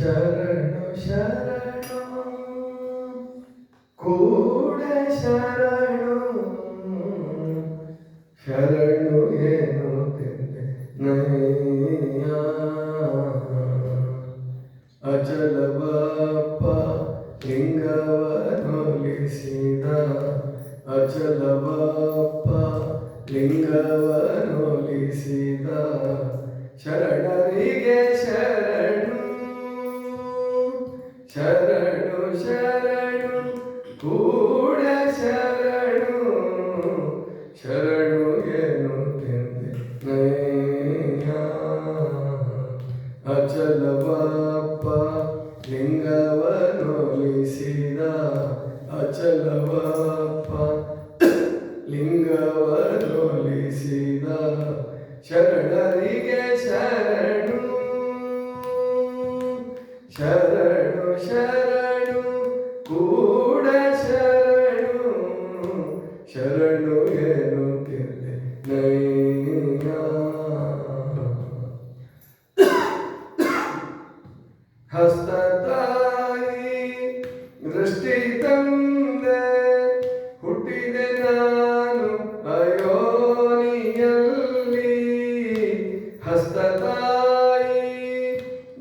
ಶರಣ ಶರಣ. ಕೂಡ ಶರಣ. ಶರಣು ಏನು ನಯ ಅಚಲ ಬಾಪ ಲಿಂಗವನೊಲಿಸಿದ ಅಚಲ ಬಾಪ ಲಿಂಗವನೊಲಿಸಿದ ಶರಣರಿಗೆ ಶರಣ Sharanu Sharanu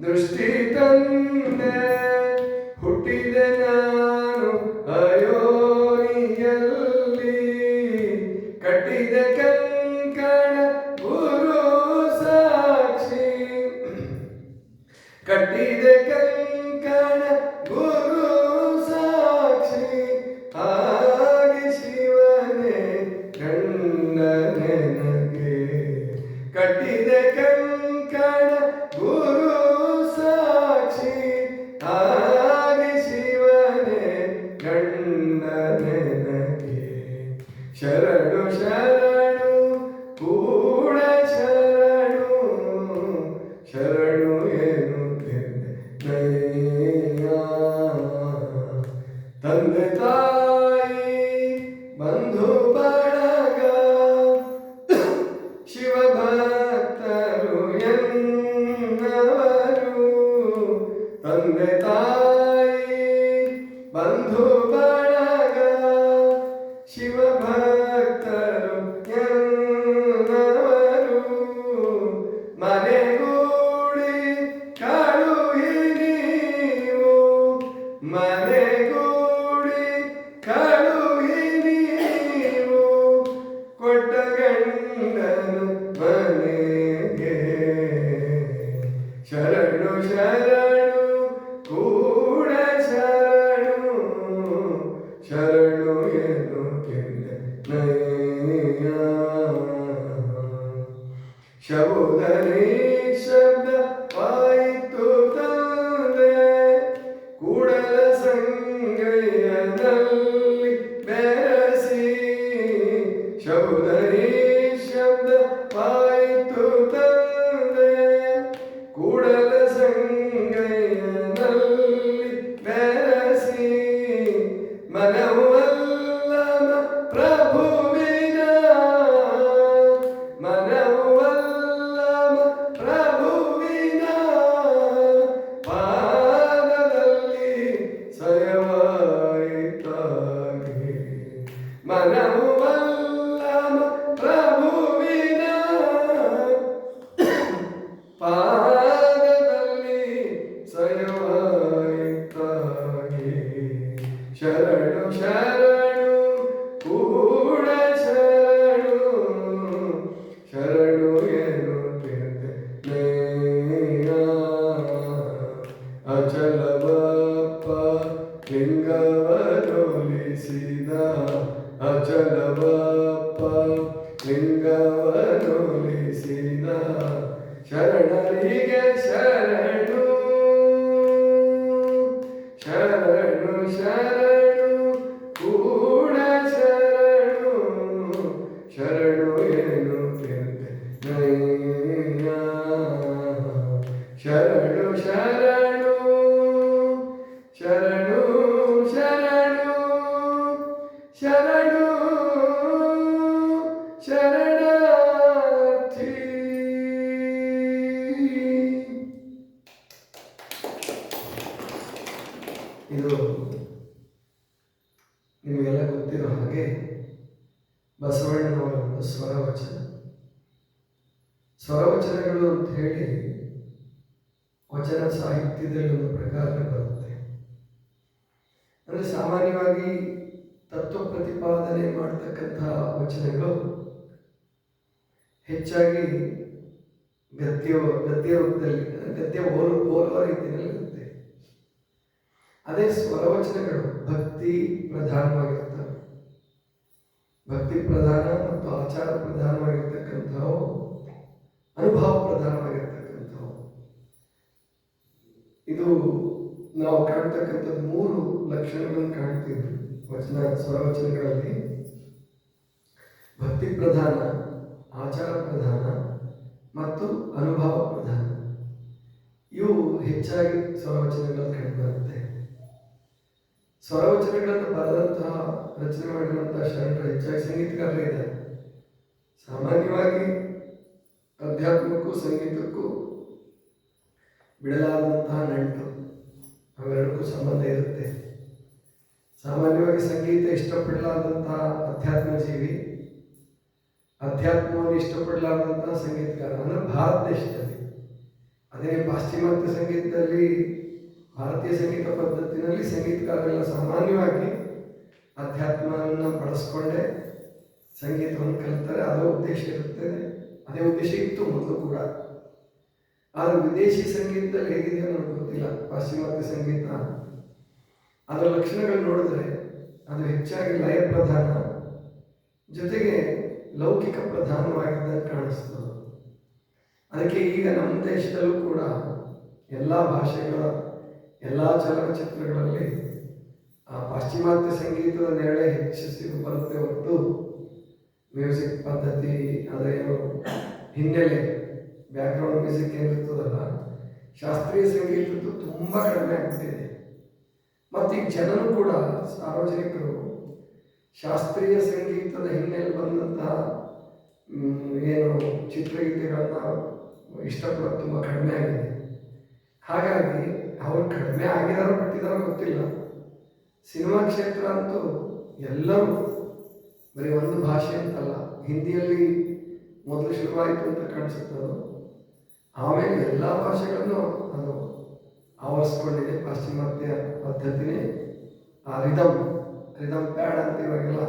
ദൃഷ്ടി തന്ന شهر شهر చరణం శరణ ಇದು ನಿಮಗೆಲ್ಲ ಗೊತ್ತಿರೋ ಹಾಗೆ ಬಸವಣ್ಣನವರ ಒಂದು ಸ್ವರವಚನ. ಸ್ವರವಚನಗಳು ಅಂತ ಹೇಳಿ ವಚನ ಸಾಹಿತ್ಯದಲ್ಲಿ ಒಂದು ಪ್ರಕಾರ ಬರುತ್ತೆ. ಅಂದರೆ ಸಾಮಾನ್ಯವಾಗಿ ತತ್ವ ಪ್ರತಿಪಾದನೆ ಮಾಡತಕ್ಕಂತಹ ವಚನಗಳು ಹೆಚ್ಚಾಗಿ ಗದ್ಯ ಗದ್ಯ ರೂಪದಲ್ಲಿ ಗದ್ಯ ಹೋಲು ಹೋಲುವ ರೀತಿಯಲ್ಲಿ ಅದೇ ಸ್ವರವಚನಗಳು ಭಕ್ತಿ ಪ್ರಧಾನವಾಗಿರ್ತವೆ. ಭಕ್ತಿ ಪ್ರಧಾನ ಮತ್ತು ಆಚಾರ ಪ್ರಧಾನವಾಗಿರ್ತಕ್ಕಂಥವು, ಅನುಭವ ಪ್ರಧಾನವಾಗಿರ್ತಕ್ಕಂಥವು. ಇದು ನಾವು ಕಾಣ್ತಕ್ಕಂಥದ್ದು ಮೂರು ಲಕ್ಷಣಗಳನ್ನು ಕಾಣ್ತೀವಿ ವಚನ, ಸ್ವರವಚನಗಳಲ್ಲಿ. ಭಕ್ತಿ ಪ್ರಧಾನ, ಆಚಾರ ಪ್ರಧಾನ ಮತ್ತು ಅನುಭವ ಪ್ರಧಾನ. ಇವು ಹೆಚ್ಚಾಗಿ ಸ್ವರವಚನಗಳಲ್ಲಿ ಕಂಡುಬರುತ್ತೆ. ಸ್ವರವಚನಗಳನ್ನು ಬರೆದಂತಹ ರಚನೆ ಮಾಡಿರುವಂತಹ ಶರಣರು ಹೆಚ್ಚಾಗಿ ಸಂಗೀತಗಾರರೇ ಇದ್ದಾರೆ. ಸಾಮಾನ್ಯವಾಗಿ ಅಧ್ಯಾತ್ಮಕ್ಕೂ ಸಂಗೀತಕ್ಕೂ ಬಿಡಲಾದಂತಹ ನಂಟು ಅವೆರಡಕ್ಕೂ ಸಂಬಂಧ ಇರುತ್ತೆ. ಸಾಮಾನ್ಯವಾಗಿ ಸಂಗೀತ ಇಷ್ಟಪಡಲಾದಂತಹ ಅಧ್ಯಾತ್ಮ ಜೀವಿ, ಅಧ್ಯಾತ್ಮವನ್ನು ಇಷ್ಟಪಡಲಾದಂತಹ ಸಂಗೀತಗಾರ, ಅಂದರೆ ಭಾರತ ದೇಶದಲ್ಲಿ ಅದೇ ಪಾಶ್ಚಿಮಾತ್ಯ ಸಂಗೀತದಲ್ಲಿ ಭಾರತೀಯ ಸಂಗೀತ ಪದ್ಧತಿನಲ್ಲಿ ಸಂಗೀತಕಾರರೆಲ್ಲ ಸಾಮಾನ್ಯವಾಗಿ ಅಧ್ಯಾತ್ಮವನ್ನು ಬಳಸ್ಕೊಂಡೇ ಸಂಗೀತವನ್ನು ಕಲಿತಾರೆ. ಅದೇ ಉದ್ದೇಶ ಇರುತ್ತೆ. ಅದೇ ಉದ್ದೇಶ ಇತ್ತು ಮೊದಲು ಕೂಡ. ಆದರೆ ವಿದೇಶಿ ಸಂಗೀತದಲ್ಲಿ ಹೇಗಿದೆ ನನಗೆ ಗೊತ್ತಿಲ್ಲ. ಪಾಶ್ಚಿಮಾತ್ಯ ಸಂಗೀತ. ಅದರ ಲಕ್ಷಣಗಳು ನೋಡಿದ್ರೆ ಅದು ಹೆಚ್ಚಾಗಿ ಲಯ ಪ್ರಧಾನ. ಜೊತೆಗೆ ಲೌಕಿಕ ಪ್ರಧಾನವಾಗಿದ್ದಂಗೆ ಕಾಣಿಸ್ತದೆ. ಅದಕ್ಕೆ ಈಗ ನಮ್ಮ ದೇಶದಲ್ಲೂ ಕೂಡ ಎಲ್ಲ ಭಾಷೆಗಳ ಎಲ್ಲ ಚಲನಚಿತ್ರಗಳಲ್ಲಿ, ಆ ಪಾಶ್ಚಿಮಾತ್ಯ ಸಂಗೀತದ ನೆರಳೆ ಹೆಚ್ಚಿಸಿ ಬರುತ್ತೆ ಹೊರತು ಮ್ಯೂಸಿಕ್ ಪದ್ಧತಿ ಅದೇನು ಹಿನ್ನೆಲೆ ಬ್ಯಾಕ್ಗ್ರೌಂಡ್ ಮ್ಯೂಸಿಕ್ ಏನಿರ್ತದಲ್ಲ, ಶಾಸ್ತ್ರೀಯ ಸಂಗೀತದ್ದು ತುಂಬ ಕಡಿಮೆ ಆಗ್ತಿದೆ. ಮತ್ತು ಈಗ ಜನರು ಕೂಡ ಸಾರ್ವಜನಿಕರು ಶಾಸ್ತ್ರೀಯ ಸಂಗೀತದ ಹಿನ್ನೆಲೆ ಬಂದಂತಹ ಏನು ಚಿತ್ರಗೀತೆಗಳನ್ನು ಇಷ್ಟಪಡೋದು ತುಂಬ ಕಡಿಮೆ ಆಗಿದೆ. ಹಾಗಾಗಿ ಅವರು ಕಡಿಮೆ ಆಗಿದಾರೋ ಬಿಟ್ಟಿದಾರೋ ಗೊತ್ತಿಲ್ಲ. ಸಿನಿಮಾ ಕ್ಷೇತ್ರ ಅಂತೂ ಎಲ್ಲರೂ ಬರೀ ಒಂದು ಭಾಷೆ ಅಂತಲ್ಲ, ಹಿಂದಿಯಲ್ಲಿ ಮೊದಲು ಶುರುವಾಯಿತು ಅಂತ ಕಾಣಿಸುತ್ತೆ ಅದು ಆಮೇಲೆ ಎಲ್ಲ ಭಾಷೆಗಳನ್ನು ಅದು ಆವರಿಸ್ಕೊಂಡಿದೆ ಪಾಶ್ಚಿಮಾತ್ಯ ಪದ್ಧತಿನೇ. ಆ ರಿದಮ್ ರಿದಮ್ ಪ್ಯಾಡ್ ಅಂತ ಇವಾಗೆಲ್ಲ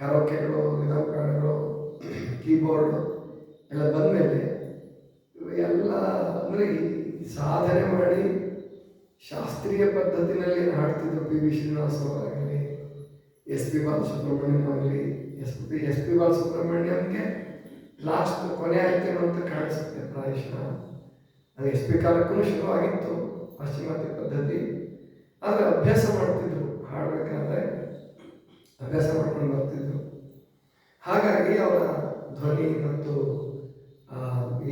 ಕರೋಕೆಗಳು ರಿದಮ್ ಪ್ಯಾಡ್ಗಳು ಕೀಬೋರ್ಡ್ ಎಲ್ಲ ಬಂದಮೇಲೆ ಎಲ್ಲ ಅಂದರೆ ಸಾಧನೆ ಮಾಡಿ ಶಾಸ್ತ್ರೀಯ ಪದ್ಧತಿನಲ್ಲಿ ಹಾಡ್ತಿದ್ರು ಪಿ ವಿ ಶ್ರೀನಿವಾಸ ಅವರಾಗಲಿ ಎಸ್ ಪಿ ಬಾಲಸುಬ್ರಹ್ಮಣ್ಯಂ ಆಗಲಿ, ಎಸ್ ಪಿ ಎಸ್ ಪಿ ಬಾಲಸುಬ್ರಹ್ಮಣ್ಯಂಗೆ ಲಾಸ್ಟ್ ಕೊನೆ ಆಯ್ತೇನೋ ಅಂತ ಕಾಣಿಸುತ್ತೆ ಪ್ರಾಯಶಃ. ಅದು ಎಸ್ ಪಿ ಕಾಲಕ್ಕೂ ಶುರುವಾಗಿತ್ತು, ಪಾಶ್ಚಿಮಾತ್ಯ ಪದ್ಧತಿ. ಆದರೆ ಅಭ್ಯಾಸ ಮಾಡ್ತಿದ್ರು, ಹಾಡಬೇಕಾದ್ರೆ ಅಭ್ಯಾಸ ಮಾಡ್ಕೊಂಡು ಬರ್ತಿದ್ರು. ಹಾಗಾಗಿ ಅವರ ಧ್ವನಿ ಮತ್ತು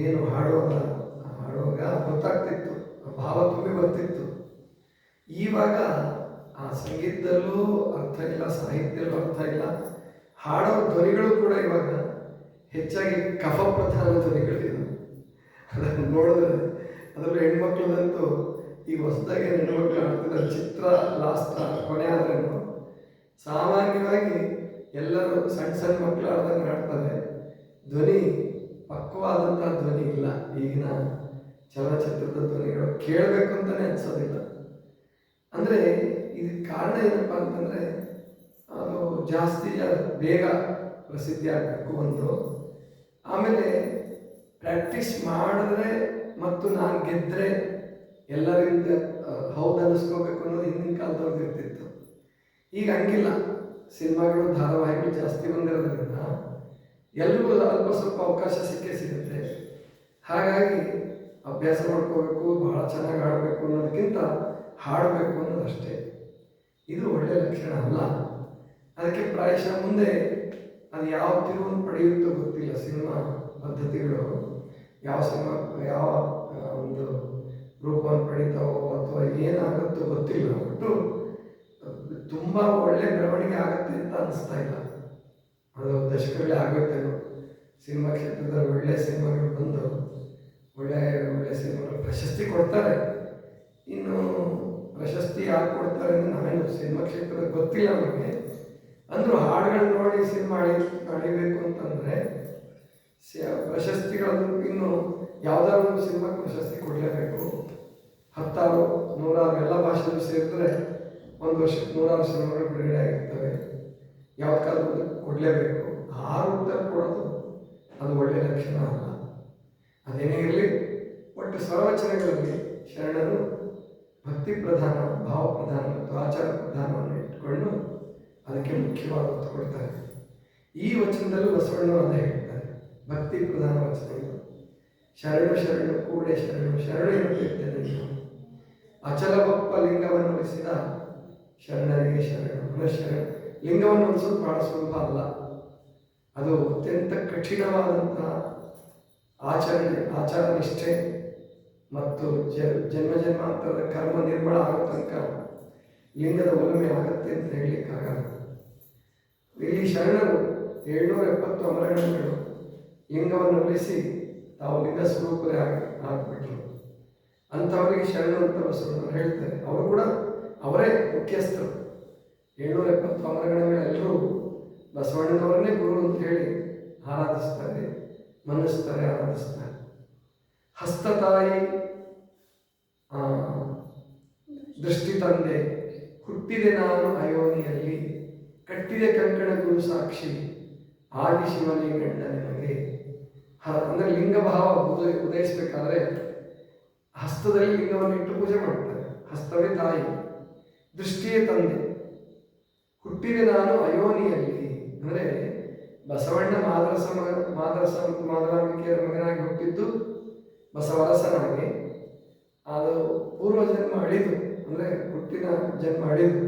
ಏನು ಹಾಡುವಾಗ ಹಾಡುವಾಗ ಗೊತ್ತಾಗ್ತಿತ್ತು ಭಾವ ತುಂಬಿ ಬರ್ತಿತ್ತು. ಇವಾಗ ಆ ಸಂಗೀತದಲ್ಲೂ ಅರ್ಥ ಇಲ್ಲ, ಸಾಹಿತ್ಯದಲ್ಲೂ ಅರ್ಥ ಇಲ್ಲ. ಹಾಡೋ ಧ್ವನಿಗಳು ಕೂಡ ಇವಾಗ ಹೆಚ್ಚಾಗಿ ಕಫ ಪ್ರಧಾನ ಧ್ವನಿಗಳಿವೆ ಅದನ್ನು ನೋಡಿದ್ರೆ ಅದರಲ್ಲಿ ಹೆಣ್ಮಕ್ಳದಂತೂ ಈ ಹೊಸದಾಗಿ ಹೆಣ್ಮಕ್ಳು ಆಡ್ತಿದ್ರೆ ಚಿತ್ರ ಲಾಸ್ಟ್ ಕೊನೆ ಆದ್ರೂ ಸಾಮಾನ್ಯವಾಗಿ ಎಲ್ಲರೂ ಸಣ್ಣ ಸಣ್ಣ ಮಕ್ಕಳು ಆಡ್ದಂಗೆ ಆಡ್ತಾರೆ ಧ್ವನಿ ಪಕ್ವಾದಂಥ ಧ್ವನಿ ಇಲ್ಲ. ಈಗಿನ ಚಲನಚಿತ್ರದ ಧ್ವನಿಗಳು ಕೇಳಬೇಕು ಅಂತಲೇ ಅನ್ಸೋದಿಲ್ಲ. ಅಂದರೆ ಇದಕ್ಕೆ ಕಾರಣ ಏನಪ್ಪ ಅಂತಂದರೆ, ಅದು ಜಾಸ್ತಿ ಬೇಗ ಪ್ರಸಿದ್ಧಿ ಆಗಬೇಕು ಒಂದು ಆಮೇಲೆ ಪ್ರಾಕ್ಟೀಸ್ ಮಾಡಿದ್ರೆ ಮತ್ತು ನಾನು ಗೆದ್ದರೆ ಎಲ್ಲರಿಂದ ಹೌದು ಅನ್ನಿಸ್ಕೋಬೇಕು ಅನ್ನೋದು ಹಿಂದಿನ ಕಾಲದವ್ರದ್ದು ಇರ್ತಿತ್ತು. ಈಗ ಹಂಗಿಲ್ಲ. ಸಿನಿಮಾಗಳು ಧಾರಾವಾಹಿಗಳು ಜಾಸ್ತಿ ಬಂದಿರೋದ್ರಿಂದ ಎಲ್ರಿಗೂ ಅಲ್ಪ ಸ್ವಲ್ಪ ಅವಕಾಶ ಸಿಕ್ಕೇ ಸಿಗುತ್ತೆ. ಹಾಗಾಗಿ ಅಭ್ಯಾಸ ಮಾಡ್ಕೋಬೇಕು, ಬಹಳ ಚೆನ್ನಾಗಿ ಆಡಬೇಕು ಅನ್ನೋದಕ್ಕಿಂತ ಹಾಡಬೇಕು ಅನ್ನೋದಷ್ಟೇ ಇದು ಒಳ್ಳೆಯ ಲಕ್ಷಣ ಅಲ್ಲ. ಅದಕ್ಕೆ ಪ್ರಾಯಶಃ ಮುಂದೆ ಅದು ಯಾವ ತಿರುವನ್ನು ಪಡೆಯುತ್ತೋ ಗೊತ್ತಿಲ್ಲ ಸಿನಿಮಾ ಪದ್ಧತಿಗಳು. ಯಾವ ಸಿನಿಮಾ, ಯಾವ ಒಂದು ರೂಪವನ್ನು ಪಡಿತಾವೋ ಅಥವಾ ಏನಾಗುತ್ತೋ ಗೊತ್ತಿಲ್ಲ. ಒಟ್ಟು ತುಂಬ ಒಳ್ಳೆ ಬೆಳವಣಿಗೆ ಆಗುತ್ತೆ ಅಂತ ಅನಿಸ್ತಾ ಇಲ್ಲ. ಅದು ದಶಕಗಳೇ ಆಗುತ್ತೇನೋ ಸಿನಿಮಾ ಕ್ಷೇತ್ರದಲ್ಲಿ ಒಳ್ಳೆ ಸಿನಿಮಾಗಳು ಬಂದು, ಒಳ್ಳೆ ಒಳ್ಳೆ ಸಿನಿಮಾಗಳು ಪ್ರಶಸ್ತಿ ಕೊಡ್ತಾರೆ. ಇನ್ನು ಪ್ರಶಸ್ತಿ ಯಾರು ಕೊಡ್ತಾರೆ ನಾವೇನು ಸಿನಿಮಾ ಕ್ಷೇತ್ರದ ಗೊತ್ತಿಲ್ಲ ನಮಗೆ. ಅಂದರೂ ಹಾಡುಗಳನ್ನ ನೋಡಿ ಸಿನಿಮಾ ಅಳಿ ಅಳಿಬೇಕು ಅಂತಂದರೆ ಪ್ರಶಸ್ತಿಗಳನ್ನು ಇನ್ನು ಯಾವುದಾದ್ರು ಒಂದು ಸಿನಿಮಾಕ್ಕೆ ಪ್ರಶಸ್ತಿ ಕೊಡಲೇಬೇಕು. ಹತ್ತಾರು, ನೂರಾರು ಎಲ್ಲ ಭಾಷೆಗಳು ಸೇರಿದ್ರೆ ಒಂದು ವರ್ಷಕ್ಕೆ ನೂರಾರು ಸಿನಿಮಾಗಳು ಬಿಡುಗಡೆ ಆಗಿರ್ತವೆ ಯಾವ ಕಾಲದಲ್ಲಿ ಕೊಡಲೇಬೇಕು. ಆರು ಉತ್ತರ ಕೊಡೋದು ಅದು ಒಳ್ಳೆಯ ಲಕ್ಷಣ ಅಲ್ಲ. ಅದೇನೇ ಇರಲಿ, ಒಟ್ಟು ಸರ್ವಚನೆಗಳಲ್ಲಿ ಶರಣರು ಭಕ್ತಿ ಪ್ರಧಾನ ಭಾವ ಪ್ರಧಾನ ಮತ್ತು ಆಚಾರ ಪ್ರಧಾನವನ್ನು ಇಟ್ಟುಕೊಂಡು ಅದಕ್ಕೆ ಮುಖ್ಯವಾದ ಒತ್ತು ಕೊಡ್ತಾರೆ. ಈ ವಚನದಲ್ಲೂ ಬಸವಣ್ಣವರು ಅದೇ ಹೇಳ್ತಾರೆ. ಭಕ್ತಿ ಪ್ರಧಾನ ವಚನಗಳು. ಶರಣು ಶರಣು ಕೂಡೆ ಶರಣು, ಶರಣ ಇರುತ್ತಿದ್ದೇನೆ ಅಚಲ ಬಪ್ಪ ಲಿಂಗವನ್ನು ಉಳಿಸಿದ ಶರಣರಿಗೆ ಶರಣು ಪುನಃಶರಣ ಶರಣ ಲಿಂಗವನ್ನು ಉಳಿಸೋದು ಬಹಳ ಸುಲಭ ಅಲ್ಲ. ಅದು ಅತ್ಯಂತ ಕಠಿಣವಾದಂತಹ ಆಚರಣೆ, ಆಚಾರ ನಿಷ್ಠೆ. ಮತ್ತು ಜನ್ಮ ಜನ್ಮಾಂತರದ ಕರ್ಮ ನಿರ್ಮಳ ಆಗೋ ತನಕ ಲಿಂಗದ ಒಲುಮೆ ಆಗುತ್ತೆ ಅಂತ ಹೇಳಲಿಕ್ಕಾಗಲ್ಲ ಇಲ್ಲಿ ಶರಣರು ಏಳ್ನೂರ ಎಪ್ಪತ್ತು ಅಮರಗಣಗಳು ಲಿಂಗವನ್ನು ಉಳಿಸಿ ತಾವು ಲಿಂಗ ಸ್ವರೂಪದೇ ಆಗಿ, ಆಗ್ಬಿಟ್ರು. ಅಂಥವರಿಗೆ ಶರಣ ಅಂತ ಬಸವರು ಹೇಳ್ತಾರೆ. ಅವರು ಕೂಡ ಅವರೇ ಮುಖ್ಯಸ್ಥರು. ಏಳ್ನೂರ ಎಪ್ಪತ್ತು ಅಮರಗಣಗಳೆಲ್ಲರೂ ಬಸವಣ್ಣನವರನ್ನೇ ಗುರು ಅಂತ ಹೇಳಿ ಆರಾಧಿಸ್ತಾರೆ ಮನ್ನಿಸ್ತಾರೆ ಆರಾಧಿಸ್ತಾರೆ. ಹಸ್ತತಾಯಿ ದೃಷ್ಟಿ ತಂದೆ, ಹುಟ್ಟಿದೆ ನಾನು ಅಯೋನಿಯಲ್ಲಿ, ಕಟ್ಟಿದೆ ಕಂಕಣ ಗುರು ಸಾಕ್ಷಿ, ಆದಿ ಶಿವನೇ ಗಂಡ ನಿನಗೆ ಹ- ಅಂದ್ರೆ ಲಿಂಗ ಭಾವ ಉದಯ, ಉದಯಿಸ್ಬೇಕಾದ್ರೆ ಹಸ್ತದಲ್ಲಿ ಲಿಂಗವನ್ನು ಇಟ್ಟು ಪೂಜೆ ಮಾಡ್ತಾರೆ. ಹಸ್ತವೇ ತಾಯಿ, ದೃಷ್ಟಿಯೇ ತಂದೆ. ಹುಟ್ಟಿದೆ ನಾನು ಅಯೋನಿಯಲ್ಲಿ, ಅಂದರೆ ಬಸವಣ್ಣ ಮಾದರಸ ಮಾದರಸ ಮಾದರಾಂಬಿಕೆಯರ ಮಗನಾಗಿ ಹುಟ್ಟಿದ್ದು ಬಸವರಸನಾಗಿ. ಅದು ಪೂರ್ವ ಜನ್ಮ ಅಳಿದು, ಅಂದರೆ ಹುಟ್ಟಿನ ಜನ್ಮ ಅಳಿದು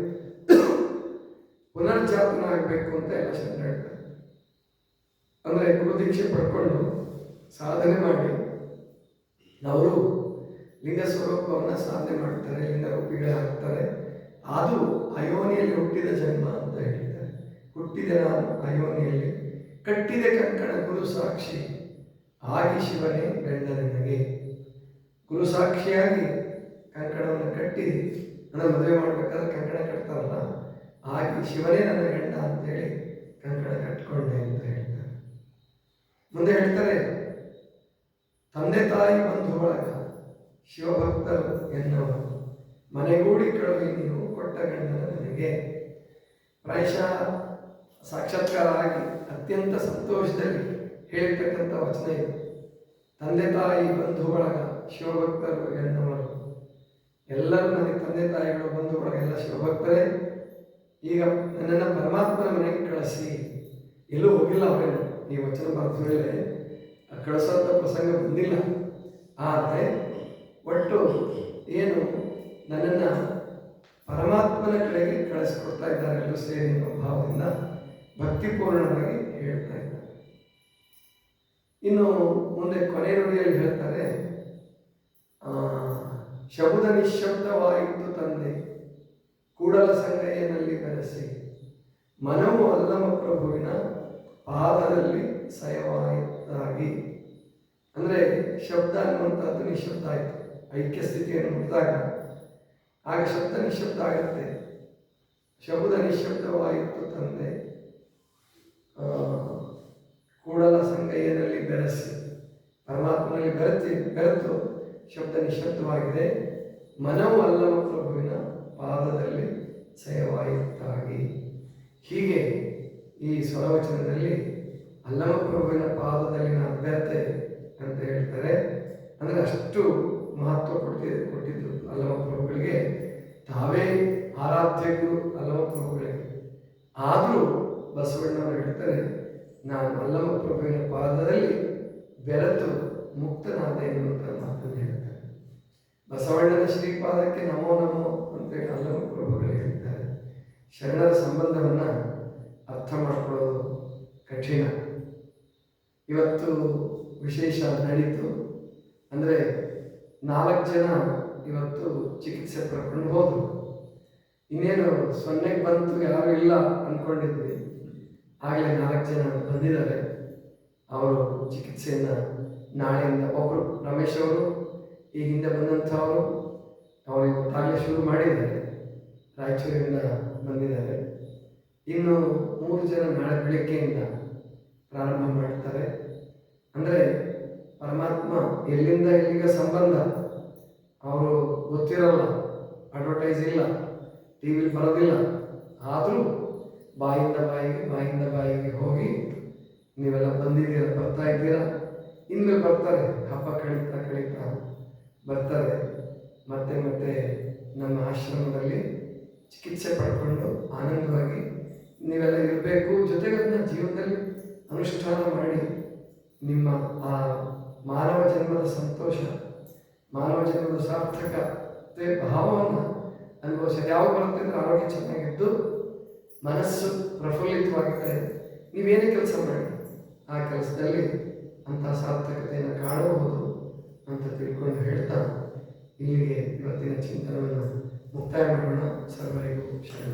ಪುನರ್ಜಾತನಾಗಬೇಕು ಅಂತ ಎಲ್ಲ ಶರಣ ಹೇಳ್ತಾರೆ. ಅಂದರೆ ಗುರುದೀಕ್ಷೆ ಪಡ್ಕೊಂಡು ಸಾಧನೆ ಮಾಡಿ ಅವರು ಲಿಂಗ ಸ್ವರೂಪವನ್ನು ಸಾಧನೆ ಮಾಡ್ತಾರೆ, ಲಿಂಗ ರೂಪಿಗಳಾಗ್ತಾರೆ ಅದು ಅಯೋನಿಯಲ್ಲಿ ಹುಟ್ಟಿದ ಜನ್ಮ ಅಂತ ಹೇಳ್ತಾರೆ ಹುಟ್ಟಿದ ನಾನು ಅಯೋನಿಯಲ್ಲಿ ಕಟ್ಟಿದೆ ಕಂಕಣ ಗುರು ಸಾಕ್ಷಿ ಆಗಿ ಶಿವನೇ ಗಂಡ ನನಗೆ. ಗುರು ಸಾಕ್ಷಿಯಾಗಿ ಕಂಕಣವನ್ನು ಕಟ್ಟಿ ನನ್ನ ಮದುವೆ ಮಾಡಬೇಕಾದ್ರೆ ಕಂಕಣ ಕಟ್ತಾರಲ್ಲ, ಹಾಗೆ ಶಿವನೇ ನನ್ನ ಗಂಡ ಅಂತೇಳಿ ಕಂಕಣ ಕಟ್ಕೊಂಡೆ ಅಂತ ಹೇಳ್ತಾರೆ. ಮುಂದೆ ಹೇಳ್ತಾರೆ, ತಂದೆ ತಾಯಿ ಬಂಧು ಬಳಗ ಶಿವಭಕ್ತರು ಎನ್ನುವ ಮನೆಗೂಡಿ ಕಳುವಿ ನೀವು ಕೊಟ್ಟ ಗಂಡನ ನನಗೆ ಪ್ರಾಯಶಃ ಸಾಕ್ಷಾತ್ಕಾರ ಆಗಿ ಅತ್ಯಂತ ಸಂತೋಷದಲ್ಲಿ ಹೇಳ್ತಕ್ಕಂಥ ವಚನ ಇದು. ತಂದೆ ತಾಯಿ ಬಂಧು ಬಳಗ ಶಿವಭಕ್ತರು ಎನ್ನುವರು ಎಲ್ಲರೂ ನನಗೆ ತಂದೆ ತಾಯಿಗಳು ಎಲ್ಲ ಶಿವಭಕ್ತರೇ, ಈಗ ನನ್ನನ್ನು ಪರಮಾತ್ಮನ ಮನೆಗೆ ಕಳಿಸಿ. ಎಲ್ಲೂ ಹೋಗಿಲ್ಲ ಅವರೇನು ಈ ವಚನ ಬರೆದ ಮೇಲೆ ಕಳಿಸೋಂಥ ಪ್ರಸಂಗ ಬಂದಿಲ್ಲ. ಆದರೆ ಒಟ್ಟು ಏನು ನನ್ನನ್ನು ಪರಮಾತ್ಮನ ಕಡೆಗೆ ಕಳಿಸ್ಕೊಡ್ತಾ ಇದ್ದಾರೆ ಎಲ್ಲರೂ ಸೇರಿ ಅನ್ನೋ ಭಾವದಿಂದ ಭಕ್ತಿಪೂರ್ಣವಾಗಿ ಹೇಳ್ತಾ ಇದ್ದಾರೆ. ಇನ್ನು ಮುಂದೆ ಕೊನೆಯ ನುಡಿಯಲ್ಲಿ ಹೇಳ್ತಾರೆ ಶಬ್ದ ನಿಶ್ಶಬ್ದವಾಯಿತು ತಂದೆ. ಕೂಡಲ ಸಂಗಯ್ಯನಲ್ಲಿ ಬೆರೆಸಿ. ಮನವು ಅಲ್ಲಮ ಪ್ರಭುವಿನ ಪಾದದಲ್ಲಿ ಸಯವಾಯಿತಾಗಿ. ಅಂದರೆ ಶಬ್ದ ಅನ್ನುವಂಥದ್ದು ನಿಶಬ್ದ ಆಯಿತು. ಐಕ್ಯ ಸ್ಥಿತಿಯನ್ನು ಮುಟ್ಟಿದಾಗ ಆಗ ಶಬ್ದ ನಿಶಬ್ದ ಆಗುತ್ತೆ. ಶಬ್ದ ನಿಶಬ್ದವಾಯಿತು ತಂದೆ. ಕೂಡಲ ಸಂಗಯ್ಯನಲ್ಲಿ ಬೆರೆಸಿ. ಪರಮಾತ್ಮನಲ್ಲಿ ಬೆರೆತಿ, ಬೆರೆತು. ಶಬ್ದ ನಿಶಬ್ದವಾಗಿದೆ. ಮನವು ಅಲ್ಲಮ ಪ್ರಭುವಿನ ಪಾದದಲ್ಲಿ ಸಯವಾಯಿತಾಗಿ ಹೀಗೆ ಈ ಸ್ವರವಚನದಲ್ಲಿ ಅಲ್ಲಮ ಪ್ರಭುವಿನ ಪಾದದಲ್ಲಿನ ಅಭ್ಯರ್ಥೆ ಅಂತ ಹೇಳ್ತಾರೆ. ಅಂದರೆ ಅಷ್ಟು ಮಹತ್ವ ಕೊಡ್ತಿ, ಕೊಟ್ಟಿದ್ದು ಅಲ್ಲಮ ಪ್ರಭುಗಳಿಗೆ. ತಾವೇ ಆರಾಧ್ಯ ಗುರು ಅಲ್ಲಮ ಪ್ರಭುಗಳಿಗೆ ಆದರೂ ಬಸವಣ್ಣವರು ಹೇಳ್ತಾರೆ, ನಾನು ಅಲ್ಲಮ ಪ್ರಭುವಿನ ಪಾದದಲ್ಲಿ ಬೆರೆತು ಮುಕ್ತನಾದೆ ಎನ್ನುವಂಥ ಮಾತನ್ನು ಹೇಳ್ತಾರೆ. ಬಸವಣ್ಣನ ಶ್ರೀಪಾದಕ್ಕೆ ನಮೋ ನಮೋ ಅಂತೇಳಿ ಹಲವು ಪ್ರಭುಗಳು ಹೇಳ್ತಾರೆ. ಶರಣರ ಸಂಬಂಧವನ್ನು ಅರ್ಥ ಮಾಡಿಕೊಳ್ಳೋದು ಕಠಿಣ. ಇವತ್ತು ವಿಶೇಷ ನಡೀತು. ಅಂದರೆ ನಾಲ್ಕು ಜನ ಇವತ್ತು ಚಿಕಿತ್ಸೆ ಪಡ್ಕೊಂಡು ಹೋದರು. ಇನ್ನೇನು ಸೊನ್ನೆಗೆ ಬಂತು, ಯಾರು ಇಲ್ಲ ಅಂದ್ಕೊಂಡಿದ್ವಿ ಆಗಲೇ ನಾಲ್ಕು ಜನ ಬಂದಿದ್ದಾರೆ. ಅವರು ಚಿಕಿತ್ಸೆಯನ್ನು ನಾಳೆಯಿಂದ ಒಬ್ಬರು ರಮೇಶ್ ಅವರು ಈ ಹಿಂದೆ ಬಂದಂಥವರು ಅವರು ಇವತ್ತಾಗಲೇ ಶುರು ಮಾಡಿದ್ದಾರೆ. ರಾಯಚೂರಿಂದ ಬಂದಿದ್ದಾರೆ. ಇನ್ನು ಮೂರು ಜನ ನಾಳೆ ಬೆಳಗ್ಗೆಯಿಂದ ಪ್ರಾರಂಭ ಮಾಡ್ತಾರೆ. ಅಂದರೆ ಪರಮಾತ್ಮ ಎಲ್ಲಿಂದ ಎಲ್ಲಿಗೆ ಸಂಬಂಧ ಅವರು ಗೊತ್ತಿರಲ್ಲ ಅಡ್ವರ್ಟೈಸ್ ಇಲ್ಲ ಟಿ ವಿಲಿ ಬರೋದಿಲ್ಲ. ಆದರೂ ಬಾಯಿಂದ ಬಾಯಿಗೆ ಬಾಯಿಂದ ಬಾಯಿಗೆ ಹೋಗಿ ನೀವೆಲ್ಲ ಬಂದಿದ್ದೀರ, ಬರ್ತಾ ಇದ್ದೀರಾ? ಇನ್ನು ಬರ್ತಾರೆ, ಹಬ್ಬ ಕಳೀತಾ ಕಳೀತಾ. ಬರ್ತಾರೆ ಮತ್ತೆ ಮತ್ತೆ ನಮ್ಮ ಆಶ್ರಮದಲ್ಲಿ ಚಿಕಿತ್ಸೆ ಪಡ್ಕೊಂಡು ಆನಂದವಾಗಿ ನೀವೆಲ್ಲ ಇರಬೇಕು. ಜೊತೆಗೆ ಅದನ್ನ ಜೀವನದಲ್ಲಿ ಅನುಷ್ಠಾನ ಮಾಡಿ ನಿಮ್ಮ ಆ ಮಾನವ ಜನ್ಮದ ಸಂತೋಷ, ಮಾನವ ಜನ್ಮದ ಸಾರ್ಥಕತೆ ಭಾವವನ್ನು ಅನುಭವಿಸಿ ಯಾವಾಗ ಬರುತ್ತೆ ಅಂದರೆ ಆರೋಗ್ಯ ಚೆನ್ನಾಗಿದ್ದು ಮನಸ್ಸು ಪ್ರಫುಲ್ಲಿತವಾಗಿದ್ದರೆ ನೀವೇನೇ ಕೆಲಸ ಮಾಡಿ ಆ ಕೆಲಸದಲ್ಲಿ ಅಂತ ಸಾರ್ಥಕತೆಯನ್ನು ಕಾಣಬಹುದು. ಅಂತ ತಿಳ್ಕೊಂಡು ಹೇಳ್ತಾ ಇಲ್ಲಿಗೆ ಇವತ್ತಿನ ಚಿಂತನವನ್ನು ಮುಕ್ತಾಯ ಮಾಡೋಣ. ಸರ್ವರಿಗೂ ಶರಣ